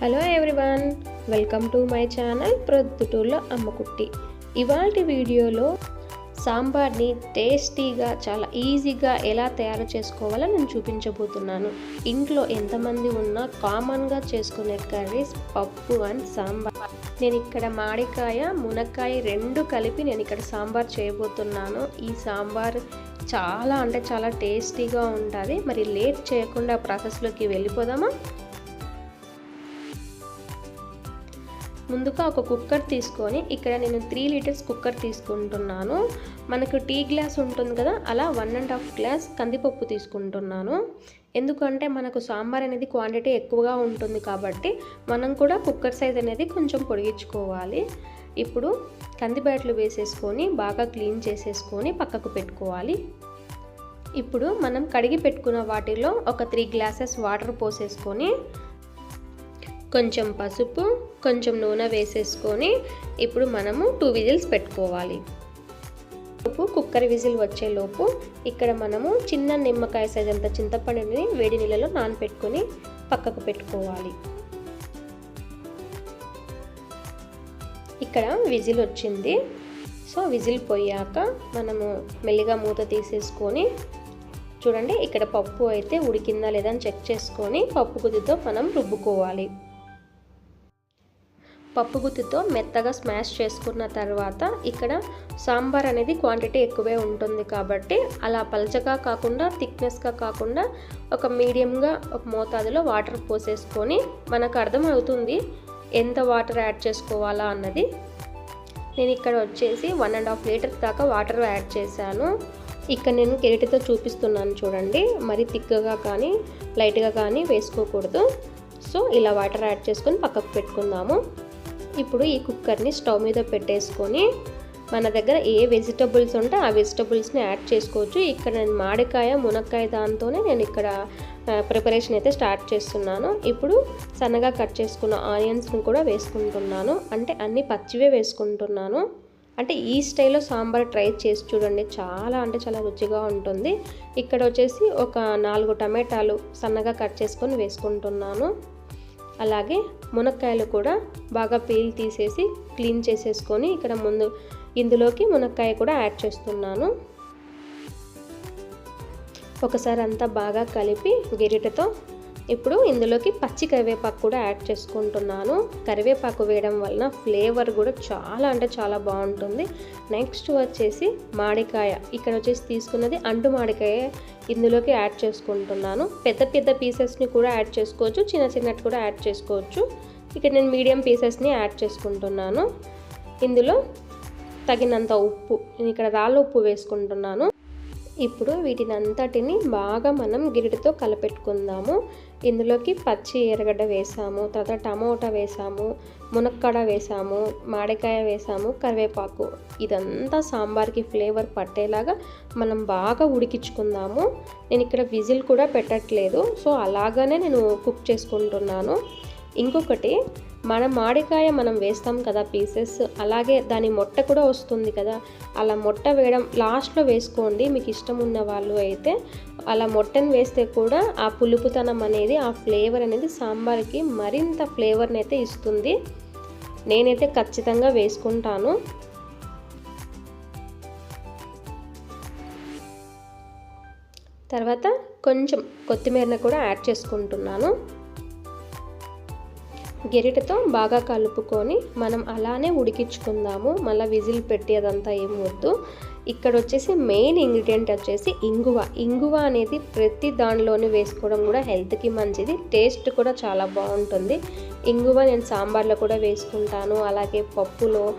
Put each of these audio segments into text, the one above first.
Hello everyone welcome to my channel ప్రొద్దుటూర్లో Ammakutti. ఇవాటి వీడియోలో సాంబార్ని టేస్టీగా చాలా ఈజీగా ఎలా తయారు చేసుకోవాలో నేను చూపించబోతున్నాను. ఇంట్లో ఎంతమంది ఉన్నా కామన్గా చేసుకునే కర్రీస్ పప్పు అండ్ సాంబార్. నేను ఇక్కడ మామిడికాయ మునక్కాయ రెండు కలిపి నేను ఇక్కడ సాంబార్ చేయబోతున్నాను. ఈ సాంబార్ చాలా అంటే చాలా టేస్టీగా ఉంటుంది. మరి లేట్ చేయకుండా ప్రాసెస్లోకి వెళ్ళిపోదామా? ముందుగా ఒక కుక్కర్ తీసుకొని ఇక్కడ నేను త్రీ లీటర్స్ కుక్కర్ తీసుకుంటున్నాను. మనకు టీ గ్లాస్ ఉంటుంది కదా అలా వన్ అండ్ హాఫ్ గ్లాస్ కందిపప్పు తీసుకుంటున్నాను. ఎందుకంటే మనకు సాంబార్ అనేది క్వాంటిటీ ఎక్కువగా ఉంటుంది కాబట్టి మనం కూడా కుక్కర్ సైజ్ అనేది కొంచెం పొడిగించుకోవాలి. ఇప్పుడు కందిబ్యాట్లు వేసేసుకొని బాగా క్లీన్ చేసేసుకొని పక్కకు పెట్టుకోవాలి. ఇప్పుడు మనం కడిగి పెట్టుకున్న వాటిలో ఒక త్రీ గ్లాసెస్ వాటర్ పోసేసుకొని కొంచెం పసుపు కొంచెం నూనె వేసేసుకొని ఇప్పుడు మనము టూ విజిల్స్ పెట్టుకోవాలి. లోపు కుక్కర్ విజిల్ వచ్చేలోపు ఇక్కడ మనము చిన్న నిమ్మకాయ సైజ్ అంత చింతపండుని వేడి నీళ్ళలో నానపెట్టుకొని పక్కకు పెట్టుకోవాలి. ఇక్కడ విజిల్ వచ్చింది. సో విజిల్ పోయాక మనము మెల్లిగా మూత తీసేసుకొని చూడండి ఇక్కడ పప్పు అయితే ఉడికిందా లేదా అని చెక్ చేసుకొని పప్పు కుదితో మనం రుబ్బుకోవాలి. పప్పు గుత్తితో మెత్తగా స్మాష్ చేసుకున్న తర్వాత ఇక్కడ సాంబార్ అనేది క్వాంటిటీ ఎక్కువే ఉంటుంది కాబట్టి అలా పలచగా కాకుండా థిక్నెస్గా కాకుండా ఒక మీడియంగా ఒక మోతాదులో వాటర్ పోసేసుకొని మనకు అర్థమవుతుంది ఎంత వాటర్ యాడ్ చేసుకోవాలా అన్నది. నేను ఇక్కడ వచ్చేసి వన్ అండ్ హాఫ్ లీటర్ దాకా వాటర్ యాడ్ చేశాను. ఇక్కడ నేను కెరటితో చూపిస్తున్నాను చూడండి. మరి థిక్గా కానీ లైట్గా కానీ వేసుకోకూడదు. సో ఇలా వాటర్ యాడ్ చేసుకొని పక్కకు పెట్టుకుందాము. ఇప్పుడు ఈ కుక్కర్ని స్టవ్ మీద పెట్టేసుకొని మన దగ్గర ఏ వెజిటబుల్స్ ఉంటే ఆ వెజిటబుల్స్ని యాడ్ చేసుకోవచ్చు. ఇక్కడ నేను మామిడికాయ మునక్కాయ దాంతోనే నేను ఇక్కడ ప్రిపరేషన్ అయితే స్టార్ట్ చేస్తున్నాను. ఇప్పుడు సన్నగా కట్ చేసుకున్న ఆనియన్స్ని కూడా వేసుకుంటున్నాను. అంటే అన్ని పచ్చివే వేసుకుంటున్నాను. అంటే ఈ స్టైల్లో సాంబార్ ట్రై చేసి చూడండి. చాలా అంటే చాలా రుచిగా ఉంటుంది. ఇక్కడ వచ్చేసి ఒక నాలుగు టమాటాలు సన్నగా కట్ చేసుకొని వేసుకుంటున్నాను. అలాగే మునక్కాయలు కూడా బాగా పీల్ తీసేసి క్లీన్ చేసేసుకొని ఇక్కడ ముందు ఇందులోకి మునక్కాయ కూడా యాడ్ చేస్తున్నాను. ఒకసారి అంతా బాగా కలిపి గిరిటతో ఇప్పుడు ఇందులోకి పచ్చి కరివేపాకు కూడా యాడ్ చేసుకుంటున్నాను. కరివేపాకు వేయడం వలన ఫ్లేవర్ కూడా చాలా అంటే చాలా బాగుంటుంది. నెక్స్ట్ వచ్చేసి మామిడికాయ ఇక్కడ వచ్చేసి తీసుకున్నది అంటు మామిడికాయ ఇందులోకి యాడ్ చేసుకుంటున్నాను. పెద్ద పెద్ద పీసెస్ని కూడా యాడ్ చేసుకోవచ్చు చిన్న చిన్నట్టు కూడా యాడ్ చేసుకోవచ్చు. ఇక్కడ నేను మీడియం పీసెస్ని యాడ్ చేసుకుంటున్నాను. ఇందులో తగినంత ఉప్పు నేను ఇక్కడ రాళ్ళ ఉప్పు వేసుకుంటున్నాను. ఇప్పుడు వీటిని అంతటిని బాగా మనం గిరిటితో కలపెట్టుకుందాము. ఇందులోకి పచ్చి ఎర్రగడ్డ వేసాము తర్వాత టమోటా వేసాము మునక్కాడ వేసాము మామిడికాయ వేసాము కరివేపాకు. ఇదంతా సాంబార్కి ఫ్లేవర్ పట్టేలాగా మనం బాగా ఉడికించుకుందాము. నేను ఇక్కడ విజిల్ కూడా పెట్టట్లేదు సో అలాగనే నేను కుక్ చేసుకుంటున్నాను. ఇంకొకటి మన మామిడికాయ మనం వేస్తాం కదా పీసెస్ అలాగే దాని మొట్ట కూడా వస్తుంది కదా. అలా మొట్ట వేయడం లాస్ట్లో వేసుకోండి మీకు ఇష్టం ఉన్న వాళ్ళు అయితే అలా మొట్టను వేస్తే కూడా ఆ పులుపుతనం అనేది ఆ ఫ్లేవర్ అనేది సాంబార్కి మరింత ఫ్లేవర్ని అయితే ఇస్తుంది. నేనైతే ఖచ్చితంగా వేసుకుంటాను. తర్వాత కొంచెం కొత్తిమీరని కూడా యాడ్ చేసుకుంటున్నాను. గెరిటతో బాగా కలుపుకొని మనం అలానే ఉడికించుకుందాము. మళ్ళీ విజిల్ పెట్టి అదంతా ఏం వద్దు. ఇక్కడ వచ్చేసి మెయిన్ ఇంగ్రీడియంట్ వచ్చేసి ఇంగువ. ఇంగువ అనేది ప్రతి దానిలోనే వేసుకోవడం కూడా హెల్త్కి మంచిది. టేస్ట్ కూడా చాలా బాగుంటుంది. ఇంగువ నేను సాంబార్లో కూడా వేసుకుంటాను. అలాగే పప్పులో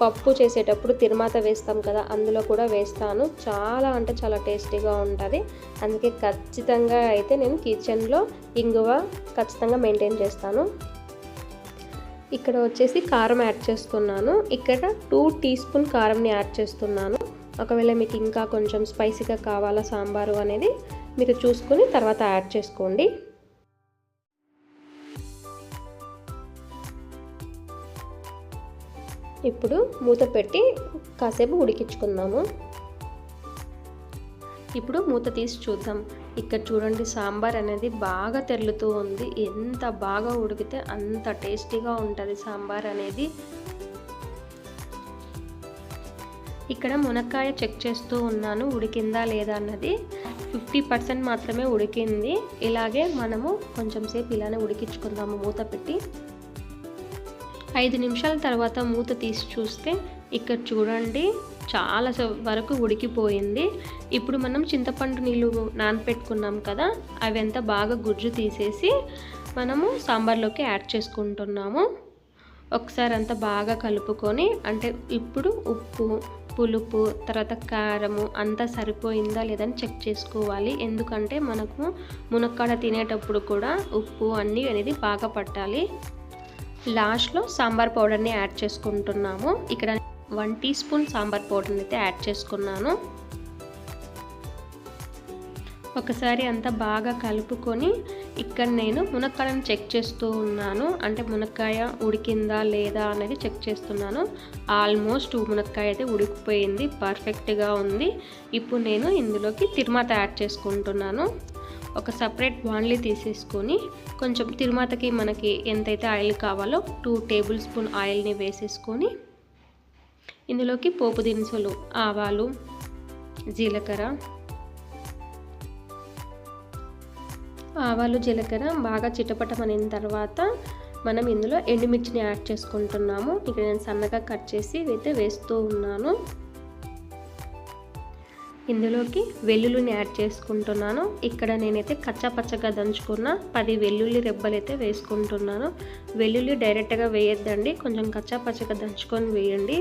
పప్పు చేసేటప్పుడు తిరుమాత వేస్తాం కదా అందులో కూడా వేస్తాను. చాలా అంటే చాలా టేస్టీగా ఉంటుంది. అందుకే ఖచ్చితంగా అయితే నేను కిచెన్లో ఇంగువ ఖచ్చితంగా మెయింటైన్ చేస్తాను. ఇక్కడ వచ్చేసి కారం యాడ్ చేస్తున్నాను. ఇక్కడ టూ టీ స్పూన్ కారంని యాడ్ చేస్తున్నాను. ఒకవేళ మీకు ఇంకా కొంచెం స్పైసీగా కావాలా సాంబారు అనేది మీరు చూసుకుని తర్వాత యాడ్ చేసుకోండి. ఇప్పుడు మూత పెట్టి కాసేపు ఉడికించుకుందాము. ఇప్పుడు మూత తీసి చూద్దాం. ఇక్కడ చూడండి సాంబార్ అనేది బాగా తెల్లుతూ ఉంది. ఎంత బాగా ఉడికితే అంత టేస్టీగా ఉంటుంది సాంబార్ అనేది. ఇక్కడ మునక్కాయ చెక్ చేస్తూ ఉన్నాను ఉడికిందా లేదా అన్నది. ఫిఫ్టీ పర్సెంట్ మాత్రమే ఉడికింది. ఇలాగే మనము కొంచెం సేపు ఇలానే ఉడికించుకుందాము మూత పెట్టి. ఐదు నిమిషాల తర్వాత మూత తీసి చూస్తే ఇక్కడ చూడండి చాలా వరకు ఉడికిపోయింది. ఇప్పుడు మనం చింతపండు నీళ్ళు నానపెట్టుకున్నాం కదా అవి ఎంత బాగా గుజ్జు తీసేసి మనము సాంబార్లోకి యాడ్ చేసుకుంటున్నాము. ఒకసారి అంతా బాగా కలుపుకొని అంటే ఇప్పుడు ఉప్పు పులుపు తర్వాత కారము అంతా సరిపోయిందా లేదని చెక్ చేసుకోవాలి. ఎందుకంటే మనకు మునక్కాడ తినేటప్పుడు కూడా ఉప్పు అన్నీ అనేది బాగా పట్టాలి. లాస్ట్లో సాంబార్ పౌడర్ని యాడ్ చేసుకుంటున్నాము. ఇక్కడ వన్ టీ స్పూన్ సాంబార్ పౌడర్ని అయితే యాడ్ చేసుకున్నాను. ఒకసారి అంతా బాగా కలుపుకొని ఇక్కడ నేను మునక్కాయను చెక్ చేస్తూ ఉన్నాను. అంటే మునక్కాయ ఉడికిందా లేదా అనేది చెక్ చేస్తున్నాను. ఆల్మోస్ట్ మునక్కాయ అయితే ఉడికిపోయింది పర్ఫెక్ట్గా ఉంది. ఇప్పుడు నేను ఇందులోకి తిరుమాత యాడ్ చేసుకుంటున్నాను. ఒక సపరేట్ బాండ్లీ తీసేసుకొని కొంచెం తిరుమాతకి మనకి ఎంతైతే ఆయిల్ కావాలో టూ టేబుల్ స్పూన్ ఆయిల్ని వేసేసుకొని ఇందులోకి పోపు దినుసులు ఆవాలు జీలకర్ర. ఆవాలు జీలకర్ర బాగా చిటపటమనిన తర్వాత మనం ఇందులో ఎండుమిర్చిని యాడ్ చేసుకుంటున్నాము. ఇక్కడ నేను సన్నగా కట్ చేసి అయితే వేస్తూ ఉన్నాను. ఇందులోకి వెల్లుల్లిని యాడ్ చేసుకుంటున్నాను. ఇక్కడ నేనైతే కచ్చా పచ్చగా దంచుకున్న పది వెల్లుల్లి రెబ్బలు అయితే వేసుకుంటున్నాను. వెల్లుల్లి డైరెక్ట్గా వేయొద్దండి. కొంచెం కచ్చా పచ్చగా దంచుకొని వేయండి.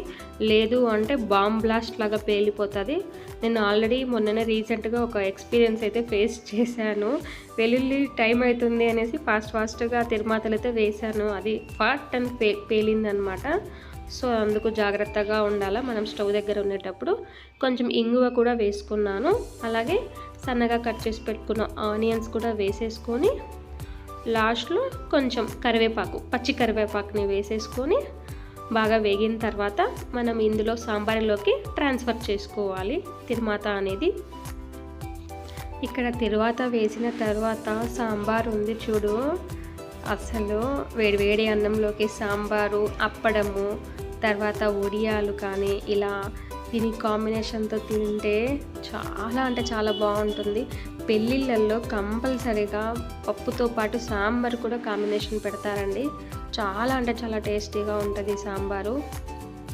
లేదు అంటే బాంబ్ బ్లాస్ట్ లాగా పేలిపోతుంది. నేను ఆల్రెడీ మొన్ననే రీసెంట్గా ఒక ఎక్స్పీరియన్స్ అయితే ఫేస్ చేశాను. వెల్లుల్లి టైం అవుతుంది అనేసి ఫాస్ట్ ఫాస్ట్గా తిరుమాతలు అయితే వేశాను. అది ఫాట్ అని పే పేలిందనమాట. సో అందుకు జాగ్రత్తగా ఉండాలా. మనం స్టవ్ దగ్గర ఉండేటప్పుడు కొంచెం ఇంగువ కూడా వేసుకున్నాను. అలాగే సన్నగా కట్ చేసి పెట్టుకున్న ఆనియన్స్ కూడా వేసేసుకొని లాస్ట్లో కొంచెం కరివేపాకు పచ్చి కరివేపాకుని వేసేసుకొని బాగా వేగిన తర్వాత మనం ఇందులో సాంబార్లోకి ట్రాన్స్ఫర్ చేసుకోవాలి. తిరుమాత అనేది ఇక్కడ తిరువాత వేసిన తర్వాత సాంబార్ ఉంది చూడు. అసలు వేడి వేడి అన్నంలోకి సాంబారు అప్పడము తర్వాత ఉడియాలు కానీ ఇలా దీని కాంబినేషన్తో తింటే చాలా అంటే చాలా బాగుంటుంది. పెళ్ళిళ్ళల్లో కంపల్సరీగా పప్పుతో పాటు సాంబార్ కూడా కాంబినేషన్ పెడతారండి. చాలా అంటే చాలా టేస్టీగా ఉంటుంది సాంబారు.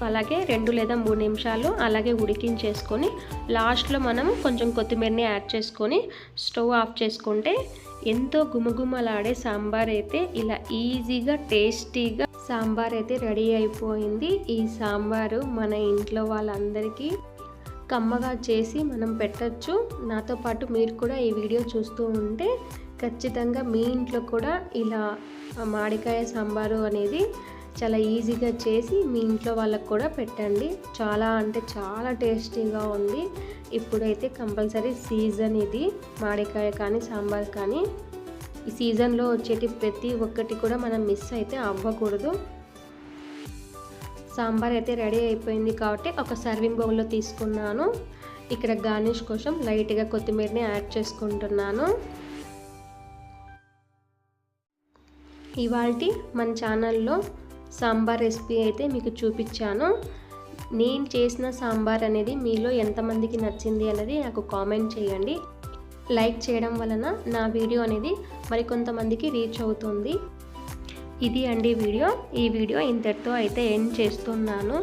అలాగే రెండు లేదా మూడు నిమిషాలు అలాగే ఉడికించేసుకొని లాస్ట్లో మనం కొంచెం కొత్తిమీరని యాడ్ చేసుకొని స్టవ్ ఆఫ్ చేసుకుంటే ఎంతో గుమగుమలాడే సాంబార్ అయితే ఇలా ఈజీగా టేస్టీగా సాంబార్ అయితే రెడీ అయిపోయింది. ఈ సాంబారు మన ఇంట్లో వాళ్ళందరికీ కమ్మగా చేసి మనం పెట్టచ్చు. నాతో పాటు మీరు కూడా ఈ వీడియో చూస్తూ ఉంటే ఖచ్చితంగా మీ ఇంట్లో కూడా ఇలా మామిడికాయ సాంబారు అనేది చాలా ఈజీగా చేసి మీ ఇంట్లో వాళ్ళకు కూడా పెట్టండి. చాలా అంటే చాలా టేస్టీగా ఉంది. ఇప్పుడైతే కంపల్సరీ సీజన్ ఇది. మామిడికాయ కానీ సాంబార్ కానీ. ఈ సీజన్లో వచ్చేటి ప్రతి ఒక్కటి కూడా మనం మిస్ అయితే అవ్వకూడదు. సాంబార్ అయితే రెడీ అయిపోయింది కాబట్టి ఒక సర్వింగ్ బౌల్లో తీసుకున్నాను. ఇక్కడ గార్నిష్ కోసం లైట్గా కొత్తిమీరని యాడ్ చేసుకుంటున్నాను. ఇవాళ మన ఛానల్లో సాంబార్ రెసిపీ అయితే మీకు చూపించాను. నేను చేసిన సాంబార్ అనేది మీలో ఎంతమందికి నచ్చింది అనేది నాకు కామెంట్ చేయండి. లైక్ చేయడం వలన నా వీడియో అనేది మరికొంతమందికి రీచ్ అవుతుంది. ఇది అండి వీడియో. ఈ వీడియో ఇంతటితో అయితే ఎండ్ చేస్తున్నాను.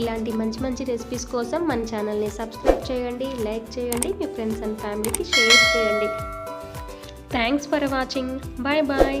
ఇలాంటి మంచి మంచి రెసిపీస్ కోసం మన ఛానల్ని సబ్స్క్రైబ్ చేయండి లైక్ చేయండి మీ ఫ్రెండ్స్ అండ్ ఫ్యామిలీకి షేర్ చేయండి. Thanks for watching. Bye bye.